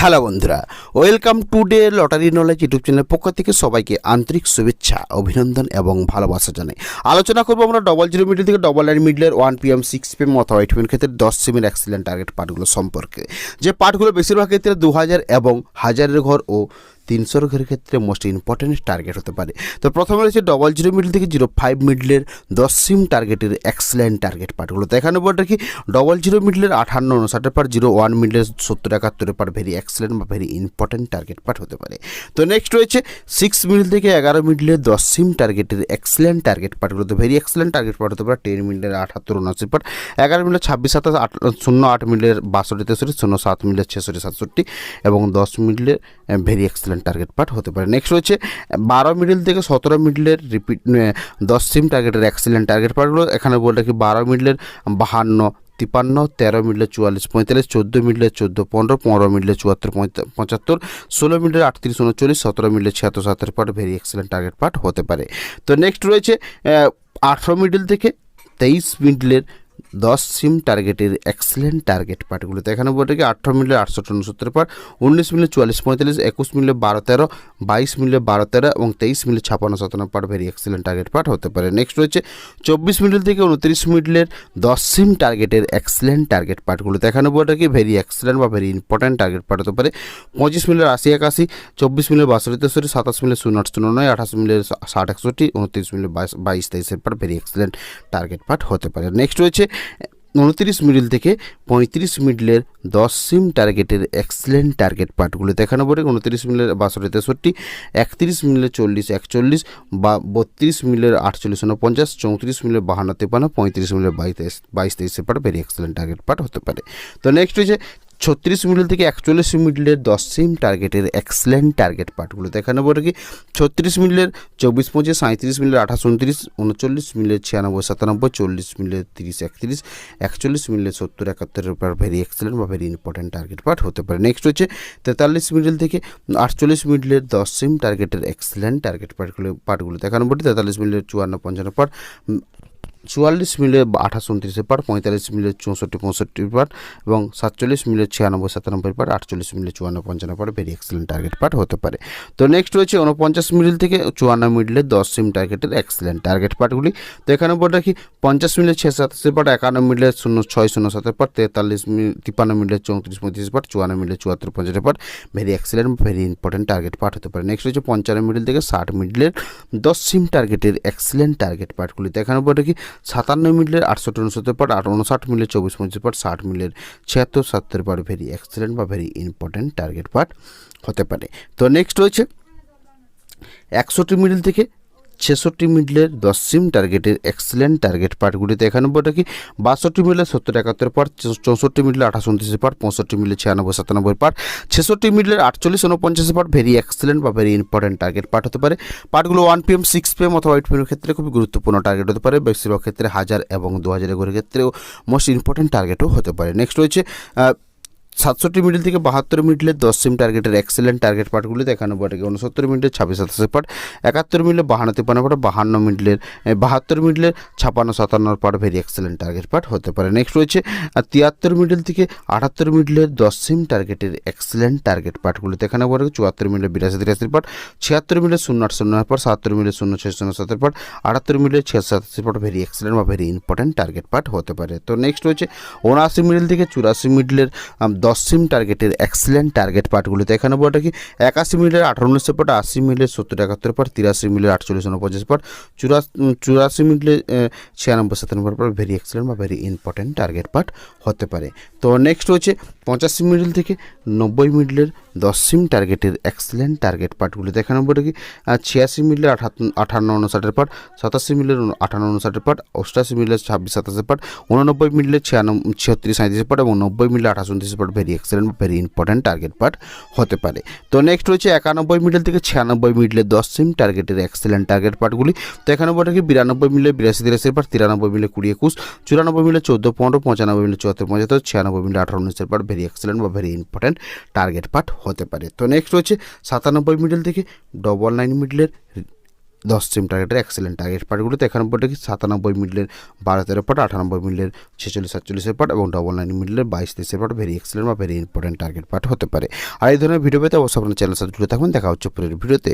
Hello বন্ধুরা welcome to day lottery knowledge YouTube চ্যানেলের পক্ষ থেকে সবাইকে আন্তরিক শুভেচ্ছা, অভিনন্দন এবং ভালোবাসা জানাই। আলোচনা করব আমরা ডবল জিরো মিডল থেকে double nine মিডলের one P M six P M অথবা এইট ক্ষেত্রে দশ সিমের অ্যাক্সিলেন্ট টার্গেট পার্টগুলো সম্পর্কে। যে পার্টগুলো বেশিরভাগ ক্ষেত্রে দু হাজার এবং হাজারের ঘর ও তিনশোর ঘরের ক্ষেত্রে মোস্ট ইম্পর্টেন্ট টার্গেট হতে পারে। তো প্রথমে রয়েছে ডবল জিরো মিডল থেকে জিরো ফাইভ মিডলের দশ সিম টার্গেটের এক্সেলেন্ট টার্গেট পার্টগুলো তো এখানে বলটা কি ডবল জিরো মিডলের আঠান্ন উনষাটের পার জিরো ওয়ান মিডলের সত্তর একাত্তরের পার ভেরি এক্সেলেন্ট বা ভেরি ইম্পর্টেন্ট টার্গেট পার্ট হতে পারে। তো নেক্সট রয়েছে সিক্স মিডল থেকে এগারো মিডলের দশ সিম টার্গেটের এক্সেলেন্ট টার্গেট পার্টগুলো তো ভেরি এক্সেলেন্ট টার্গেট পার্ট হতে পারে টেন মিডলের আঠাত্তর উনআশি পার এগারো মিডলের ছাব্বিশ, সাতাশ, আট, শূন্য আট মিডলের বাষট্টি, তেষট্টি, শূন্য সাত মিডলের ছেষট্টি, সাতষট্টি এবং দশ মিডলের ভেরি এক্সেলেন্ট টার্গেট পার্ট হতে পারে। নেক্সট রয়েছে, বারো মিডিল থেকে সতেরো মিডিলের রিপিট দশ সিম টার্গেটের এক্সেলেন্ট টার্গেট পার্টগুলো এখানে বলে রাখি বারো মিডলের বাহান্ন তিপান্ন তেরো মিডলে চুয়াল্লিশ, পঁয়তাল্লিশ, চোদ্দ মিডলে চোদ্দ, পনেরো পনেরো মিডলে চুয়াত্তর পঁচাত্তর, ষোলো মিডলে আটত্রিশ, উনচল্লিশ, সতেরো মিডলে ছিয়াত্তর সাতের part very excellent target part হতে পারে। তো নেক্সট রয়েছে আঠেরো মিডল থেকে তেইশ মিডলের দশ সিম টার্গেটের এক্সেলেন্ট টার্গেট পার্টগুলোতে। এখানে বলতে কি আঠারো মিলে আটষট্টি উনসত্তর পার, উনিশ মিলে চুয়াল্লিশ পঁয়তাল্লিশ, একুশ মিলে বারো তেরো, বাইশ মিলে বারো তেরো এবং তেইশ মিলে ছাপান্ন সাতান্ন পার ভেরি এক্সেলেন্ট টার্গেট পার্ট হতে পারে। নেক্সট রয়েছে চব্বিশ মিডল থেকে উনত্রিশ মিডলের দশ সিম টার্গেটের এক্সেলেন্ট টার্গেট পার্টগুলোতে। এখানে বলতে কি ভেরি এক্সেলেন্ট বা ভেরি ইম্পর্ট্যান্ট টার্গেট পার্ট হতে পারে। পঁচিশ মিলের আশি একাশি, চব্বিশ মিলে বাষট্টি তেষট্টি, সাতাশ মিলে শূন্য আট শূন্য নয় আঠাশ মিলে ষাট একষট্টি, উনত্রিশ মিলে বাইশ বাইশ তেইশের পার ভেরি এক্সেলেন্ট টার্গেট পার্ট হতে পারে। নেক্সট রয়েছে উনত্রিশ মিডিল থেকে পঁয়ত্রিশ মিডলের দশ সিম টার্গেটের এক্সেলেন্ট টার্গেট পার্টগুলো দেখানো পড়ে উনত্রিশ মিলের বাষট্টি তেষট্টি, একত্রিশ মিলের চল্লিশ, একচল্লিশ, বা বত্রিশ মিলের আটচল্লিশ উনপঞ্চাশ, চৌত্রিশ মিলের বাহান্ন, তেপান্ন, পঁয়ত্রিশ মিলের বাইশ বাইশ, তেইশে part very excellent target part হতে পারে। তো নেক্সট হচ্ছে ছত্রিশ মিডল থেকে একচল্লিশ মিডলের দশ সিম টার্গেটের এক্সেলেন্ট টার্গেট পার্টগুলো দেখানো পড়ে কি? ছত্রিশ মিডলের চব্বিশ পঁচিশ সাঁত্রিশ মিলের আঠাশ উনত্রিশ, উনচল্লিশ মিলের ছিয়ানব্বই, সাতানব্বই, চল্লিশ মিলের তিরিশ, একত্রিশ, একচল্লিশ মিলের সত্তর, একাত্তরের উপর ভেরি এক্সেলেন্ট বা ভেরি ইম্পর্টেন্ট টার্গেট পার্ট হতে পারে। নেক্সট হচ্ছে তেতাল্লিশ মিডল থেকে আটচল্লিশ মিডলের দশ সিম টার্গেটের এক্সেলেন্ট টার্গেট পার্টগুলো পার্টগুলো দেখানো পড়ে তেতাল্লিশ মিলের চুয়ান্ন, পঞ্চান্ন পার্ট চুয়াল্লিশ মিলে আঠাশ উনত্রিশের পার, পঁয়তাল্লিশ মিলে চৌষট্টি, পঁয়ষট্টি পার এবং সাতচল্লিশ মিলে ছিয়ানব্বই, সাতানব্বই পার, আটচল্লিশ মিলে চুয়ান্ন, পঞ্চান্ন পার ভেরি এক্সেলেন্ট টার্গেট পার হতে পারে। তো নেক্সট রয়েছে উনপঞ্চাশ মিডিল থেকে চুয়ান্ন মিডলে দশ সিম টার্গেটের এক্সেলেন্ট টার্গেট পার্টগুলি তো এখানে বলে রাখি, পঞ্চাশ মিলে ছয় সাতাশের পার, একান্ন মিডলে শূন্য, ছয় শূন্য সাতের পার, তেতাল্লিশ তিপ্পান্ন মিডলে চৌত্রিশ, পঁয়ত্রিশ পার, চুয়ান্ন মিলে চুয়াত্তর, পঞ্চাশ পার very excellent very important target part হতে পারে। নেক্সট রয়েছে পঞ্চান্ন মিডল থেকে ষাট মিডলের দশ সিম টার্গেটের এক্সেলেন্ট টার্গেট পার্টগুলি তো এখানে বলে রাখি সাতান্ন মিলের আটষট্টি উনসত্তর পার আট উনষাট মিলের চব্বিশ পঁচিশ পার ষাট মিলের ছিয়াত্তর সাতের পার্ট ভেরি এক্সেলেন্ট বা ভেরি ইম্পর্টেন্ট টার্গেট পার্ট হতে পারে। তো নেক্সট রয়েছে একষট্টি মিডিল থেকে ছেষট্টি মিডলের দশ সিম টার্গেটের এক্সেলেন্ট টার্গেট পার্টগুলিতে একানব্বইটা কি, বাষট্টি মিডলে সত্তর একাত্তর পার চৌষট্টি মিডলে আঠাশ উনত্রিশ পার পঁয়ষট্টি মিলে ছিয়ানব্বই সাতানব্বই পার্ট ছেষট্টি মিডলের আটচল্লিশ উনপঞ্চাশ পার ভেরি এক্সেলেন্ট বা ভেরি ইম্পর্টেন্ট টার্গেট পার্ট হতে পারে। পার্টগুলো one P M six P M অথবা এইট পি এম ক্ষেত্রে খুবই গুরুত্বপূর্ণ টার্গেট হতে পারে। বেশিরভাগ ক্ষেত্রে হাজার এবং দু হাজারের ঘরের ক্ষেত্রেও মোস্ট ইম্পর্টেন্ট টার্গেটও হতে পারে। নেক্সট রয়েছে সাতষট্টি মিডল থেকে বাহাত্তর মিডলের দশ সিম টার্গেটের এক্সেলেন্ট টার্গেট পার্টগুলি দেখানো পড়ে উনসত্তর মিনিটের ছাব্বিশ সাতাশি পার্ট একাত্তর মিডলে বাহান্ন তিপ্পান্ন পার্ট বাহান্ন এ, বাহাত্তর মিডলের ছাপান্ন সাতান্নর part very excellent target part হতে পারে। নেক্সট রয়েছে তিয়াত্তর মিডল থেকে আটাত্তর মিডলের দশ সিম টার্গেটের এক্সেলেন্ট টার্গেট পার্টগুলি দেখানো পড়ে চুয়াত্তর মিডলে বিরাশি তিরাশি পার্ট ছিয়াত্তর মিডলে শূন্য আট শূন্য পার্ট সাতাত্তর মিডলে শূন্য ছয় শূন্য সাতের পার্ট আটাত্তর মিডলে ছিয়াশি সাতাশি পার্ট ভেরি এক্সেলেন্ট বা ভেরি ইম্পর্টেন্ট টার্গেট পার্ট হতে পারে। তো নেক্সট রয়েছে উনআশি মিডল থেকে চুরাশি মিডলের আম, দশ সিম টার্গেটের এক্সিলেন্ট টার্গেট পার্টগুলিতে এখানে বলটা কি, একাশি মিলের আঠারো উনিশশো পার্ট আশি মিলের সত্তর একাত্তর পট, তিরাশি মিলের আটচল্লিশ উনপঞ্চাশ পট, চুরাশি মিলের ছিয়ানব্বই সাতানব্বই পট ভেরি এক্সিলেন্ট বা ভেরি ইম্পর্টেন্ট টার্গেট পার্ট হতে পারে। তো নেক্সট হচ্ছে পঁচাশি মিডিল থেকে নব্বই মিডলের দশ সিম টার্গেটের এক্সেলেন্ট টার্গেট পার্টগুলি দেখানো বলে কি? ছিয়াশি মিডলে আঠান্ন উনষাটের পার্ট সাতাশি মিডলের আঠান্ন উনষাটের পার্ট অষ্টাশি মিডলের ছাব্বিশ সাতাশের পার্ট উননব্বই মিডলে ছিয়ানব্বই ছিয়াত্রিশ সাঁত্রিশের পার্ট এবং নব্বই মিডলে আঠাশ উনত্রিশের part very excellent very important target part হতে পারে। তো নেক্সট রয়েছে একানব্বই মিডল থেকে ছিয়ানব্বই মিডলে দশ সিম টার্গেটের এক্সেলেন্ট টার্গেট পার্টগুলি তো এখানে বলে কি? বিরানব্বই মিলে বিরাশি তিরাশির পার্ট তিরানব্বই মিলে কুড়ি একুশ, চুরানব্বই মিলে চোদ্দ, পনেরো, পঁচানব্বই মিলে চুয়াত্তর, পঁচাত্তর, ছিয়ানব্বই মিলে আঠারো উনিশের পার্ট ভেরি এক্সেলেন্ট বা ভেরি ইম্পর্টেন্ট টার্গেট পার্ট হতে পারে। তো নেক্সট রয়েছে সাতানব্বই মিডল থেকে ডবল নাইন মিডলের দশ সিম টার্গেটের এক্সেলেন্ট টার্গেট পার্টগুলোতে একানব্বই থেকে সাতানব্বই মিডলের বারো তেরো পার্ট আটানব্বই মিডলের ছেচল্লিশ, সাতচল্লিশের পার্ট এবং ডবল নাইন মিডলের বাইশ তেইশের পার্ট ভেরি এক্সেলেন্ট বা ভেরি ইম্পর্টেন্ট টার্গেট পার্ট হতে পারে। আর এই ধরনের ভিডিও পেতে অবশ্যই আপনার চ্যানেল জুড়ে থাকবেন দেখা হচ্ছে পরের ভিডিওতে